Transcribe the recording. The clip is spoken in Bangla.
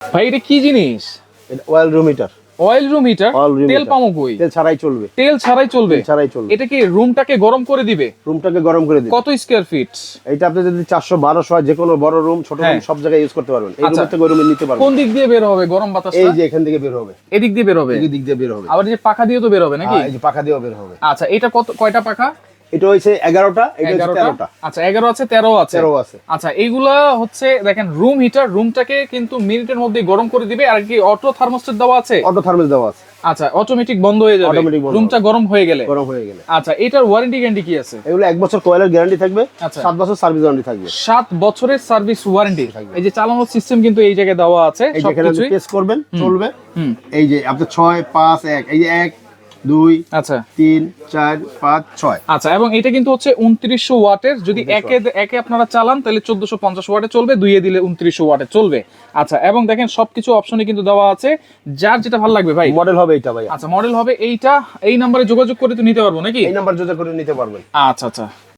ভাই এটা কি জিনিস? Oil room heater oil room heater তেল। পামো কই? তেল ছাড়াই চলবে। তেল ছাড়াই চলবে? ছাড়াই চলবে। এটা কি রুমটাকে গরম করে দিবে? রুমটাকে গরম করে দিন কত স্কয়ার ফিট এটা আপনি যদি চারশো বারোশো হয় যে কোনো বড় রুম ছোট হ্যাঁ। রুম সব জায়গায় ইউজ করতে পারবেন। এই। রুমের থেকে রুমে নিতে পারবেন। কোন দিক দিয়ে বের হবে? গরম বাতাস এই যে এখান থেকে বের হবে। এদিক দিয়ে বের হবে? এই দিক দিয়ে বের হবে। আবার যে পাখা দিয়ে তো বের হবে নাকি? হ্যাঁ, এই যে পাখা দিয়েও বের হবে। আচ্ছা এটা কত কয়টা পাখা? এটা হয়েছে এগারোটা এটা হচ্ছে এগারোটা? তেরোটা। আচ্ছা এগারো আছে তেরো আছে। তেরো আছে। আচ্ছা এইগুলা হচ্ছে দেখেন রুম হিটার রুমটাকে কিন্তু মিনিটের মধ্যে গরম করে দিবে আর কি অটো থার্মোস্টেট দেওয়া আছে? অটো থার্মেল দেওয়া আছে। আচ্ছা অটোমেটিক বন্ধ হয়ে যাবে। রুমটা গরম হয়ে গেলে। গরম হয়ে গেলে। আচ্ছা এটার ওয়ারেন্টি গ্যারান্টি কি আছে? এগুলো এক বছর কয়েলের গ্যারান্টি থাকবে আচ্ছা। সাত বছর সার্ভিস ওয়ারেন্টি থাকবে। সাত বছরের সার্ভিস ওয়ারেন্টি এই যে চালানোর সিস্টেম কিন্তু এই জায়গায় দেওয়া আছে সবকিছুই। প্রেস করবেন চলবে। এই যে আপনি ছয় পাঁচ এক এই যে এক দুই আচ্ছা। তিন চার পাঁচ ছয়। আচ্ছা এবং এটা কিন্তু হচ্ছে উনত্রিশশো ওয়াটের যদি একে একে আপনারা চালান তাহলে চোদ্দশো পঞ্চাশ ওয়াটে চলবে দুইয়ে দিলে উনত্রিশশো ওয়াটে চলবে। আচ্ছা এবং দেখেন সবকিছু অপশনে কিন্তু দেওয়া আছে। যার যেটা ভালো লাগবে ভাই। মডেল হবে এটা ভাই আচ্ছা মডেল হবে এইটা। এই নাম্বারে যোগাযোগ করে তো নিতে পারব নাকি? এই নাম্বার যোগাযোগ করে নিতে পারবেন। আচ্ছা আচ্ছা।